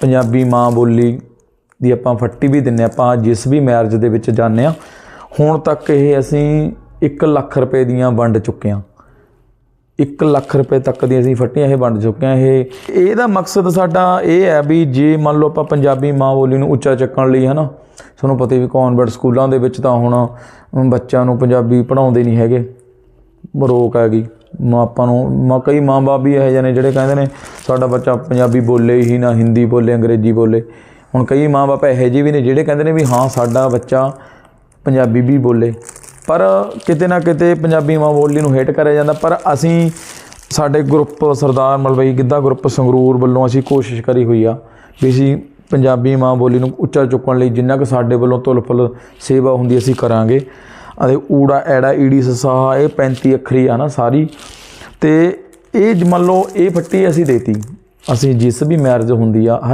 ਪੰਜਾਬੀ ਮਾਂ ਬੋਲੀ ਦੀ ਆਪਾਂ ਫੱਟੀ ਵੀ ਦਿੰਨੇ ਆਪਾਂ ਜਿਸ ਵੀ ਮੈਰਿਜ ਦੇ ਵਿੱਚ ਜਾਂਦੇ ਆ ਹੁਣ ਤੱਕ ਇਹ ਅਸੀਂ 1 ਲੱਖ ਰੁਪਏ ਦੀਆਂ ਵੰਡ ਚੁੱਕੇ ਆ 1 ਲੱਖ ਰੁਪਏ ਤੱਕ ਦੀ ਅਸੀਂ ਫੱਟੀਆਂ ਇਹ ਵੰਡ ਚੁੱਕੇ ਆ ਇਹ, ਇਹਦਾ ਮਕਸਦ ਸਾਡਾ ਇਹ ਹੈ ਵੀ ਜੇ ਮੰਨ ਲਓ ਆਪਾਂ ਪੰਜਾਬੀ ਮਾਂ ਬੋਲੀ ਨੂੰ ਉੱਚਾ ਚੱਕਣ ਲਈ ਹਨਾ, ਤੁਹਾਨੂੰ ਪਤਾ ਹੀ ਵੀ ਕਨਵੈਂਟ ਸਕੂਲਾਂ ਦੇ ਵਿੱਚ ਤਾਂ ਹੁਣ ਬੱਚਿਆਂ ਨੂੰ ਪੰਜਾਬੀ ਪੜ੍ਹਾਉਂਦੇ ਨਹੀਂ ਹੈਗੇ, ਰੋਕ ਹੈਗੀ ਮਾਂ ਆਪਾਂ ਨੂੰ, ਮਾਂ ਕਈ ਮਾਂ-ਬਾਪ ਵੀ ਇਹੋ ਜਿਹੇ ਨੇ ਜਿਹੜੇ ਕਹਿੰਦੇ ਨੇ, ਸਾਡਾ ਬੱਚਾ ਪੰਜਾਬੀ ਬੋਲੇ ਹੀ ਨਾ, ਹਿੰਦੀ ਬੋਲੇ, ਅੰਗਰੇਜ਼ੀ ਬੋਲੇ। ਹੁਣ ਕਈ ਮਾਂ-ਬਾਪ ਇਹੋ ਜਿਹੇ ਵੀ ਨੇ ਜਿਹੜੇ ਕਹਿੰਦੇ ਨੇ ਵੀ ਹਾਂ, ਸਾਡਾ ਬੱਚਾ ਪੰਜਾਬੀ ਵੀ ਬੋਲੇ। ਪਰ ਕਿਤੇ ਨਾ ਕਿਤੇ ਪੰਜਾਬੀ ਮਾਂ ਬੋਲੀ ਨੂੰ ਹੇਟ ਕਰਿਆ ਜਾਂਦਾ, ਪਰ ਅਸੀਂ ਸਾਡੇ ਗਰੁੱਪ ਸਰਦਾਰ ਮਲਵਈ, ਗਿੱਧਾ ਗਰੁੱਪ ਸੰਗਰੂਰ ਵੱਲੋਂ ਅਸੀਂ ਕੋਸ਼ਿਸ਼ ਕਰੀ ਹੋਈ ਆ ਵੀ ਅਸੀਂ ਪੰਜਾਬੀ ਮਾਂ ਬੋਲੀ ਨੂੰ ਉੱਚਾ ਚੁੱਕਣ ਲਈ ਜਿੰਨਾ ਕੁ ਸਾਡੇ ਵੱਲੋਂ ਤੁਲਫਲ ਸੇਵਾ ਹੁੰਦੀ ਅਸੀਂ ਕਰਾਂਗੇ। ਅਤੇ ਊੜਾ ਐੜਾ ਈੜੀ ਸਸਾ ਇਹ 35 ਅੱਖਰੀ ਆ ਨਾ ਸਾਰੀ ਤੇ ਇਹ ਮੰਨ ਲਓ, ਇਹ ਫੱਟੀ ਅਸੀਂ ਦੇਤੀ। ਅਸੀਂ ਜਿਸ ਵੀ ਮੈਰਿਜ ਹੁੰਦੀ ਆ, ਹਰ